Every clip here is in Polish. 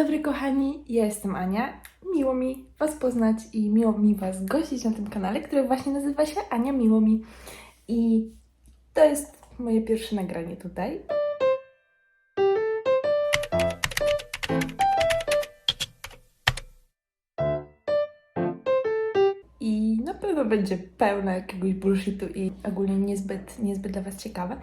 dobry kochani, ja jestem Ania. Miło mi Was poznać i miło mi Was gościć na tym kanale, który właśnie nazywa się Ania Miło mi. I to jest moje pierwsze nagranie tutaj. I na pewno będzie pełne jakiegoś bullshitu i ogólnie niezbyt, niezbyt dla Was ciekawe.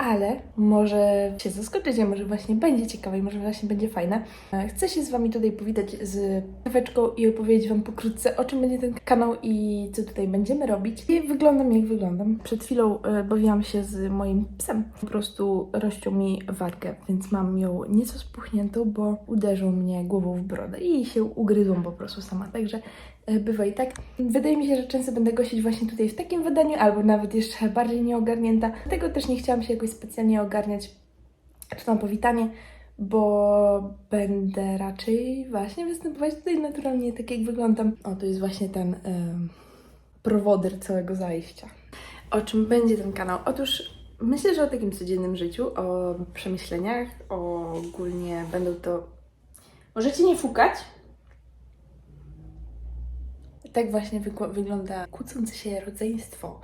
Ale może się zaskoczycie, może właśnie będzie ciekawe i może właśnie będzie fajne. E, Chcę się z Wami tutaj powitać z kaweczką i opowiedzieć Wam pokrótce, o czym będzie ten kanał i co tutaj będziemy robić. I wyglądam jak wyglądam. Przed chwilą e, bawiłam się z moim psem. Po prostu rozciął mi wargę, więc mam ją nieco spuchniętą, bo uderzył mnie głową w brodę i się ugryzłam po prostu sama. Także bywa i tak. Wydaje mi się, że często będę gościć właśnie tutaj w takim wydaniu, albo nawet jeszcze bardziej nieogarnięta. Dlatego też nie chciałam się jakoś specjalnie ogarniać, czy tam powitanie, bo będę raczej właśnie występować tutaj naturalnie, tak jak wyglądam. O, to jest właśnie ten em, prowodyr całego zajścia. O czym będzie ten kanał? Otóż myślę, że o takim codziennym życiu, o przemyśleniach, o ogólnie będą to... Możecie nie fukać, tak właśnie wygląda kłócące się rodzeństwo.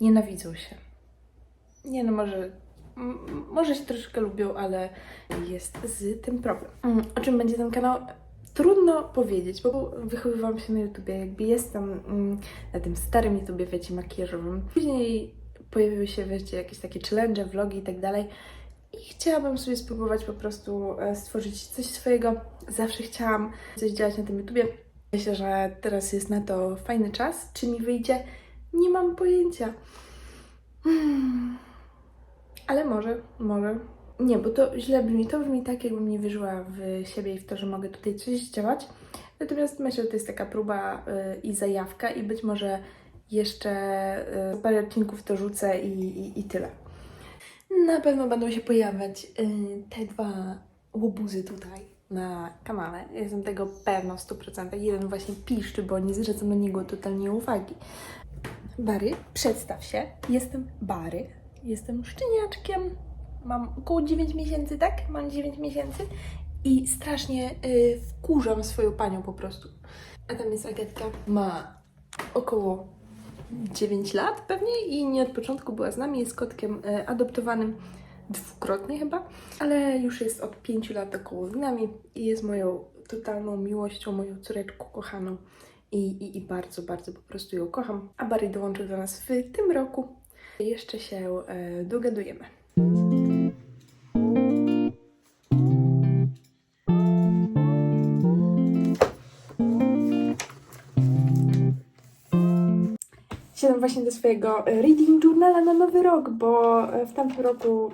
Nienawidzą się. Nie no, może, może się troszkę lubią, ale jest z tym problem. Mm, O czym będzie ten kanał? Trudno powiedzieć, bo wychowywałam się na YouTubie, jakby jestem mm, na tym starym YouTubie, wiecie, makijażowym. Później pojawiły się, wiecie, jakieś takie challenge, vlogi i tak dalej. I chciałabym sobie spróbować po prostu e, stworzyć coś swojego. Zawsze chciałam coś działać na tym YouTubie. Myślę, że teraz jest na to fajny czas. Czy mi wyjdzie? Nie mam pojęcia. Hmm. Ale może, może. Nie, bo to źle brzmi. To brzmi tak, jakbym nie wierzyła w siebie i w to, że mogę tutaj coś działać. Natomiast myślę, że to jest taka próba y, i zajawka i być może jeszcze y, parę odcinków to rzucę i, i, i tyle. Na pewno będą się pojawiać y, te dwa łobuzy tutaj na kanale. Jestem tego pewna w 100%. Jeden właśnie piszczy, bo nie zwracam na niego totalnie uwagi. Bary, przedstaw się. Jestem Bary. Jestem szczeniaczkiem. Mam około 9 miesięcy, tak? Mam 9 miesięcy. I strasznie y, wkurzam swoją panią po prostu. A tam jest Agatka. Ma około 9 lat pewnie i nie od początku była z nami. Jest kotkiem y, adoptowanym dwukrotnie chyba, ale już jest od 5 lat około z nami i jest moją totalną miłością, moją córeczką kochaną. I, i, I bardzo, bardzo po prostu ją kocham. A Barry dołączył do nas w tym roku. Jeszcze się e, dogadujemy. Siadam właśnie do swojego reading journala na nowy rok, bo e, w tamtym roku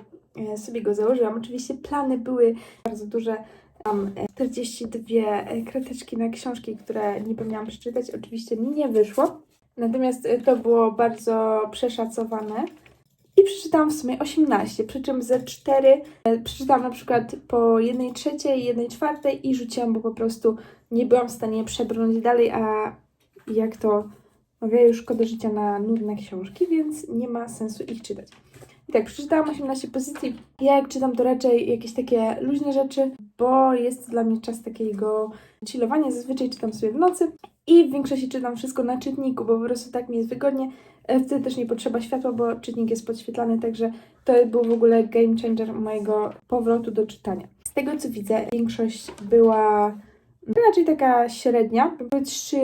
sobie go założyłam. Oczywiście plany były bardzo duże. Mam e, 42 e, krateczki na książki, które niby miałam przeczytać. Oczywiście mi nie wyszło. Natomiast e, to było bardzo przeszacowane. I przeczytałam w sumie 18, przy czym ze 4 e, przeczytałam na przykład po 1 trzeciej, 1 czwartej i rzuciłam, bo po prostu nie byłam w stanie przebrnąć dalej, a jak to mówię, już szkoda życia na nudne książki, więc nie ma sensu ich czytać. Tak, przeczytałam 18 pozycji. Ja jak czytam, to raczej jakieś takie luźne rzeczy, bo jest dla mnie czas takiego chillowania. Zazwyczaj czytam sobie w nocy i w większości czytam wszystko na czytniku, bo po prostu tak mi jest wygodnie. E, Wtedy też nie potrzeba światła, bo czytnik jest podświetlany, także to był w ogóle game changer mojego powrotu do czytania. Z tego co widzę, większość była raczej taka średnia. Były trzy,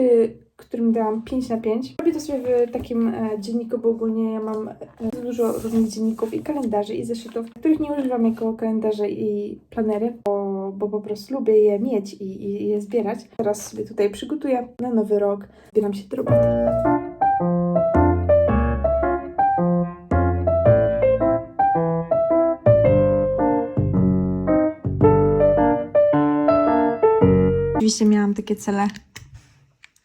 którym dałam 5 na 5. Robię to sobie w takim e, dzienniku, bo ogólnie ja mam e, dużo różnych dzienników i kalendarzy i zeszytów, których nie używam jako kalendarze i planery, bo, bo po prostu lubię je mieć i, i je zbierać. Teraz sobie tutaj przygotuję na nowy rok. Zbieram się do roboty. Oczywiście miałam takie cele,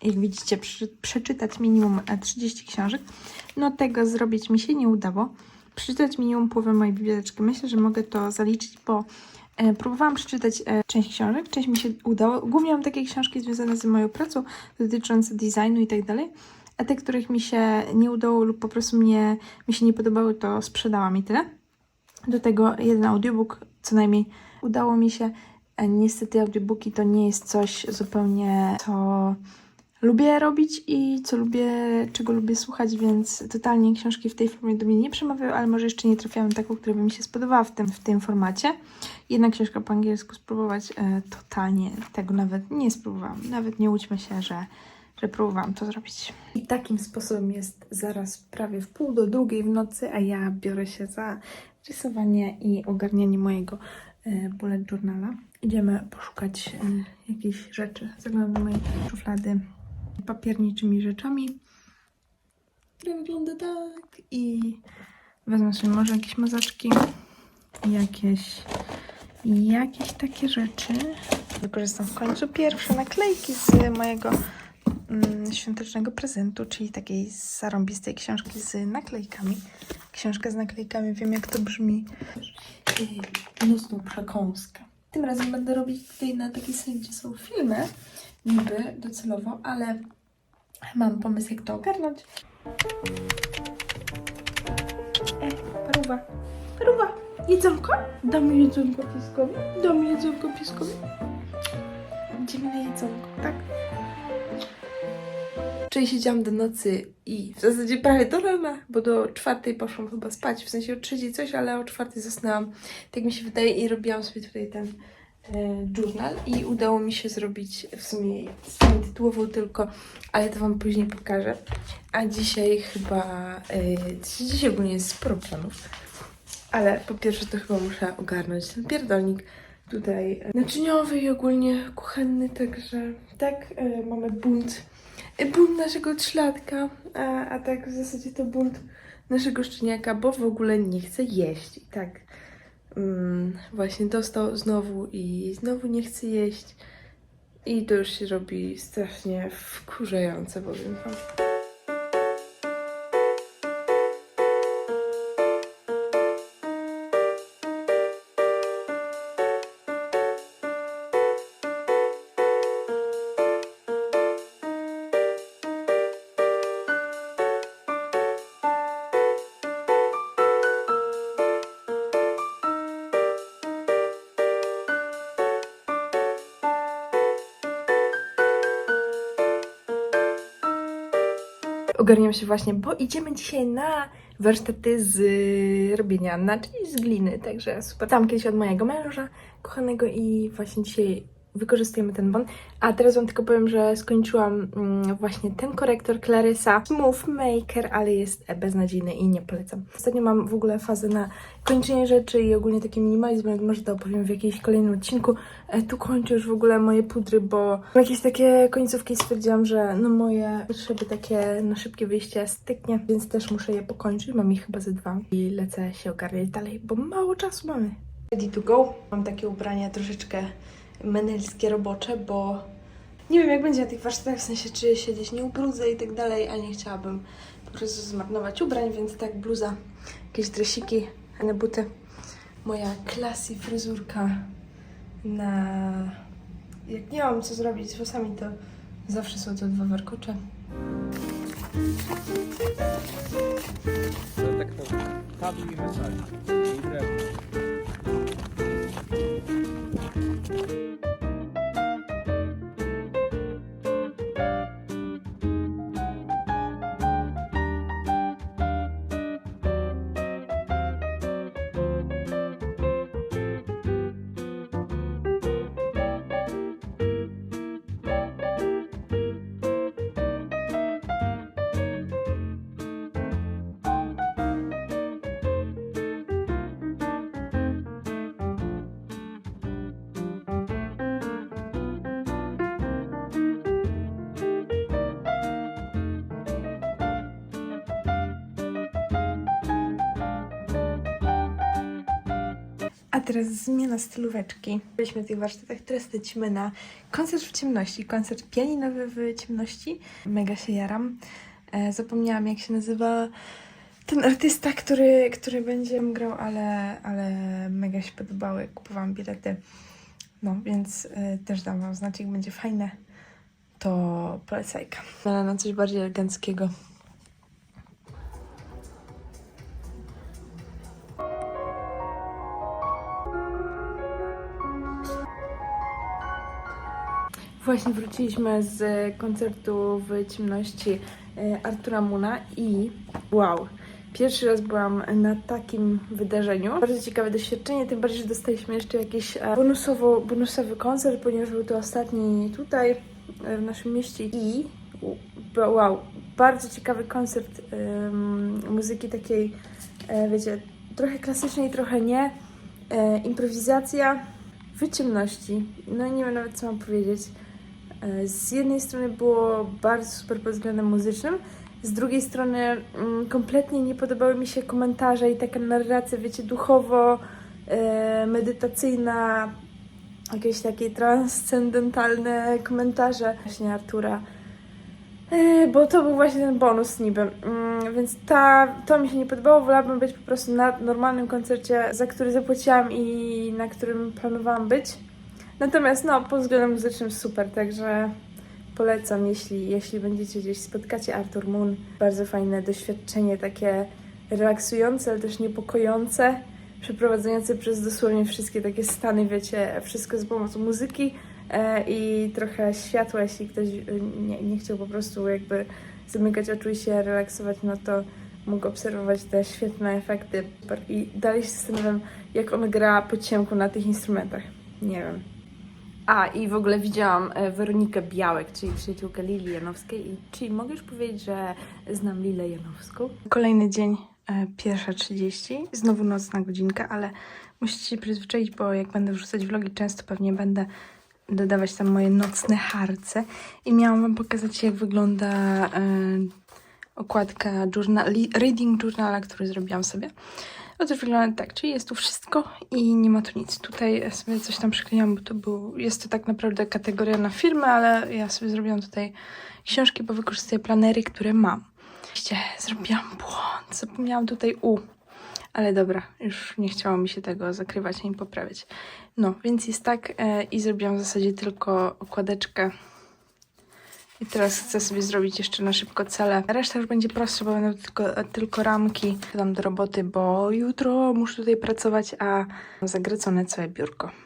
jak widzicie, przeczytać minimum e, 30 książek. No tego zrobić mi się nie udało. Przeczytać minimum połowę mojej biblioteczki. Myślę, że mogę to zaliczyć, bo e, próbowałam przeczytać e, część książek, część mi się udało. Głównie mam takie książki związane z moją pracą, dotyczące designu i tak dalej. A te, których mi się nie udało lub po prostu mnie, mi się nie podobały, to sprzedałam i tyle. Do tego jeden audiobook co najmniej udało mi się E, Niestety audiobooki to nie jest coś zupełnie, co lubię robić i co lubię, czego lubię słuchać, więc totalnie książki w tej formie do mnie nie przemawiają, ale może jeszcze nie trafiałam na taką, która by mi się spodobała w tym, w tym formacie. Jedna książka po angielsku spróbować e, totalnie tego nawet nie spróbowałam. Nawet nie łudźmy się, że, że próbowałam to zrobić. I takim sposobem jest zaraz prawie w pół do drugiej w nocy, a ja biorę się za rysowanie i ogarnianie mojego e, bullet journala. Idziemy poszukać e, jakichś rzeczy. Zaglądam do mojej szuflady papierniczymi rzeczami. Która wygląda tak. I wezmę sobie może jakieś mazaczki, jakieś, jakieś takie rzeczy. Wykorzystam w końcu pierwsze naklejki z mojego mm, świątecznego prezentu, czyli takiej zarąbistej książki z naklejkami. Książka z naklejkami, wiem jak to brzmi. Mnóstwo przekąska. Tym razem będę robić tutaj na takiej gdzie są filmy, niby docelowo, ale mam pomysł jak to ogarnąć. E, paruwa, paruwa, jedzonko? Damy jedzonko pieskowi? Damy jedzonko pieskowi? Idziemy na jedzonko, tak? Czyli siedziałam do nocy i w zasadzie prawie do rana, bo do czwartej poszłam chyba spać, w sensie o trzeciej coś, ale o czwartej zasnęłam, tak mi się wydaje i robiłam sobie tutaj ten journal i udało mi się zrobić w sumie tytułową tylko, ale to Wam później pokażę. A dzisiaj chyba, e, dzisiaj ogólnie jest sporo planów, ale po pierwsze to chyba muszę ogarnąć ten pierdolnik tutaj e, naczyniowy i ogólnie kuchenny, także tak, e, mamy bunt bunt naszego trzylatka, a, a tak w zasadzie to bunt naszego szczeniaka, bo w ogóle nie chce jeść. I tak mm, właśnie dostał znowu i znowu nie chce jeść. I to już się robi strasznie wkurzające, powiem wam. Ogarniam się właśnie, bo idziemy dzisiaj na warsztaty z robienia naczyń z gliny, także super. Tam kiedyś od mojego męża kochanego i właśnie dzisiaj wykorzystujemy ten bon. A teraz Wam tylko powiem, że skończyłam mm, właśnie ten korektor Clarissa Smooth Maker, ale jest beznadziejny i nie polecam. Ostatnio mam w ogóle fazę na kończenie rzeczy i ogólnie taki minimalizm, jak może to opowiem w jakimś kolejnym odcinku. E, tu kończę już w ogóle moje pudry, bo jakieś takie końcówki stwierdziłam, że no moje potrzeby takie na szybkie wyjście styknie, więc też muszę je pokończyć. Mam ich chyba ze dwa i lecę się ogarniać dalej, bo mało czasu mamy. Ready to go. Mam takie ubrania troszeczkę menelskie, robocze, bo nie wiem jak będzie na tych warsztatach, w sensie czy się gdzieś nie ubrudzę i tak dalej, a nie chciałabym po prostu zmarnować ubrań, więc tak bluza, jakieś dresiki, fajne buty. Moja klasy fryzurka na... Jak nie mam co zrobić z włosami, to zawsze są to dwa warkocze. Tak i wysali. I drewno. Teraz zmiana stylóweczki. Byliśmy w tych warsztatach, teraz lecimy na koncert w ciemności. Koncert pianinowy w ciemności. Mega się jaram. E, zapomniałam jak się nazywa ten artysta, który, który będzie grał, ale, ale mega się podobały. Kupowałam bilety. No, więc e, też dam wam znać, jak będzie fajne. To polecajka. Ale na coś bardziej eleganckiego. Właśnie wróciliśmy z koncertu w ciemności e, Artura Muna i wow, pierwszy raz byłam na takim wydarzeniu. Bardzo ciekawe doświadczenie, tym bardziej, że dostaliśmy jeszcze jakiś e, bonusowo, bonusowy koncert, ponieważ był to ostatni tutaj e, w naszym mieście i wow, bardzo ciekawy koncert em, muzyki takiej, wiecie, trochę klasycznej, trochę nie. E, improwizacja w ciemności. No i nie wiem nawet co mam powiedzieć. E, Z jednej strony było bardzo super pod względem muzycznym, z drugiej strony mm, kompletnie nie podobały mi się komentarze i taka narracja, wiecie, duchowo, e, medytacyjna, jakieś takie transcendentalne komentarze właśnie Artura. E, Bo to był właśnie ten bonus niby. Mm, Więc ta, to mi się nie podobało. Wolałabym być po prostu na normalnym koncercie, za który zapłaciłam i na którym planowałam być. Natomiast no, pod względem muzycznym super, także polecam, jeśli, jeśli będziecie gdzieś spotkacie Arthur Moon. Bardzo fajne doświadczenie, takie relaksujące, ale też niepokojące, przeprowadzające przez dosłownie wszystkie takie stany, wiecie, wszystko z pomocą muzyki e, i trochę światła, jeśli ktoś e, nie, nie chciał po prostu jakby zamykać oczu i się relaksować, no to mógł obserwować te świetne efekty. I dalej się zastanawiam, jak on gra po ciemku na tych instrumentach. Nie wiem. A, i w ogóle widziałam e, Weronikę Białek, czyli przyjaciółkę Lili Janowskiej. I czyli mogę już powiedzieć, że znam Lilę Janowską? Kolejny dzień, e, pierwsza 30. Znowu nocna godzinka, ale musicie się przyzwyczaić, bo jak będę wrzucać vlogi, często pewnie będę dodawać tam moje nocne harce. I miałam wam pokazać, jak wygląda e, okładka journal, reading journala, który zrobiłam sobie. Otóż wygląda tak, czyli jest tu wszystko i nie ma tu nic. Tutaj sobie coś tam przyklejam, bo to był, jest to tak naprawdę kategoria na filmy, ale ja sobie zrobiłam tutaj książki, bo wykorzystuję planery, które mam. Oczywiście zrobiłam błąd, zapomniałam tutaj U. Ale dobra, już nie chciało mi się tego zakrywać ani poprawiać. No, więc jest tak e, i zrobiłam w zasadzie tylko okładeczkę i teraz chcę sobie zrobić jeszcze na szybko cele. Reszta już będzie prostsza, bo będą tylko, tylko ramki. Dam do roboty, bo jutro muszę tutaj pracować, a zagracone całe biurko.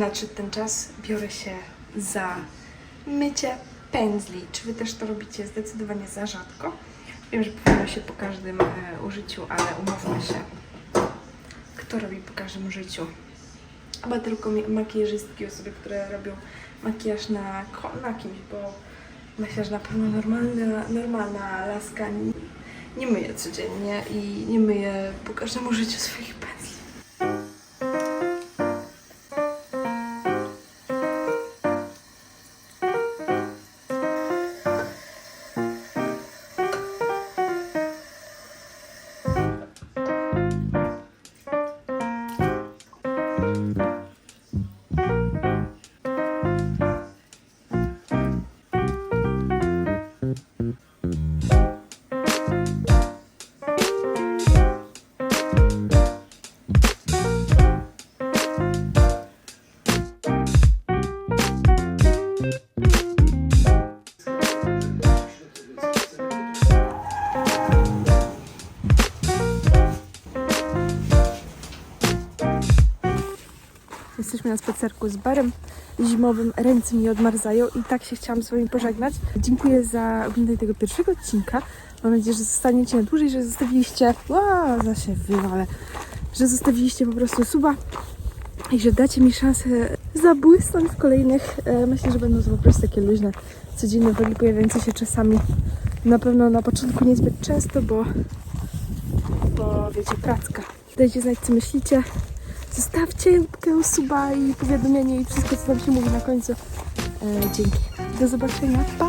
Nadszedł ten czas, biorę się za mycie pędzli. Czy wy też to robicie? Zdecydowanie za rzadko. Wiem, że powinno się po każdym e, użyciu, ale umówmy się. Kto robi po każdym użyciu? Chyba tylko makijażystki, osoby, które robią makijaż na, na kimś, bo że na pewno normalna, normalna laska nie, nie myje codziennie i nie myje po każdym użyciu swoich pędzli. Na spacerku z barem zimowym. Ręce mi odmarzają i tak się chciałam z Wami pożegnać. Dziękuję za oglądanie tego pierwszego odcinka. Mam nadzieję, że zostaniecie na dłużej, że zostawiliście... Ła, za się wywalę. Że zostawiliście po prostu suba i że dacie mi szansę zabłysnąć w kolejnych. E, myślę, że będą to po prostu takie luźne, codzienne vlogi pojawiające się czasami. Na pewno na początku niezbyt często, bo, bo wiecie, pracka. Dajcie znać, co myślicie. Zostawcie łapkę suba i powiadomienie i wszystko, co tam się mówi na końcu. E, dzięki. Do zobaczenia. Pa!